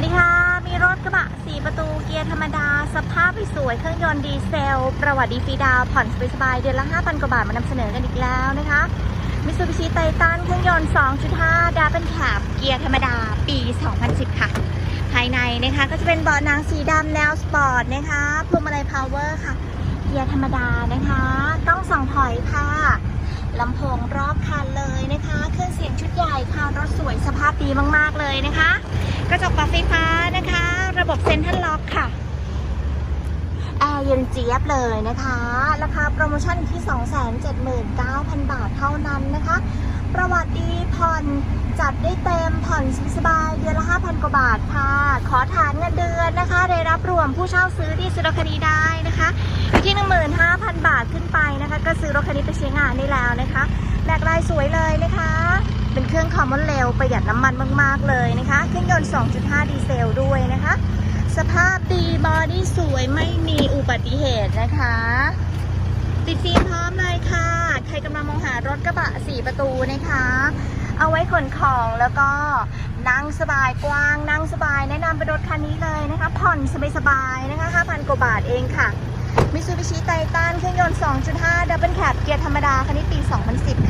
วัสดีค่ะ มีรถกระบะ 4 ประตูเกียร์ธรรมดา สภาพสวย เครื่องยนต์ดีเซล ประวัติดีฟีดาว ผ่อนสบายๆเดือนละ 5,000 กว่าบาท มานำเสนอกันอีกแล้วนะคะมิ t ซูบิชิไททันเครื่องยนต์ 2.5ดาเป็นแคบเกียร์ธรรมดา ปี 2010 ค่ะ ภายในนะคะก็จะเป็นเบาะหนังสีดำแนวสปอร์ตนะคะพวงมาลัยพาวเวอร์ค่ะ เกียร์ธรรมดานะคะต้องส่องถอยค่ะลำโพงรอบคันเลยนะคะ เครื่องเสียงชุดใหญ่ค่ะ รถสวยสภาพดีมากๆเลยนะคะ กระจกปรับไฟฟ้านะคะ ระบบเซ็นทรัลล็อกค่ะแอร์เย็นเจี๊ยบเลยนะคะ ราคาโปรโมชั่นอยู่ที่ 279,000 บาทเท่านั้นนะคะ ประวัติดีผ่อนจัดได้เต็มผ่อนสบายเดือนละ 5,000 กว่าบาทค่ะ ขอฐานเงินเดือนนะคะได้รับรวมผู้เช่าซื้อที่ซื้อรถคันนี้ได้นะคะอยู่ที่ 15,000 บาทขึ้นไปนะคะ ก็ซื้อรถคันนี้ไปใช้งานได้แล้วนะคะแบกลายสวยเลยนะคะ เป็นเครื่องคอมมอนเร็วประหยัดน้ำมันมาก ๆ เลยนะคะ เครื่องยนต์ 2.5 ดีเซลด้วยนะคะ สภาพดีบอดี้สวยไม่มีอุบัติเหตุนะคะ ติดฟิล์มพร้อมเลยค่ะ ใครกำลังมองหารถกระบะ 4 ประตูนะคะ เอาไว้ขนของแล้วก็นั่งสบายกว้างนั่งสบายแนะนำเป็นรถคันนี้เลยนะคะ ผ่อนสบายๆนะคะ 5,000 กว่าบาทเองค่ะมิซูบิชิไททันเครื่องยนต์ 2.5 ดับเบิลแคปเกียร์ธรรมดาคันนี้ปี 2010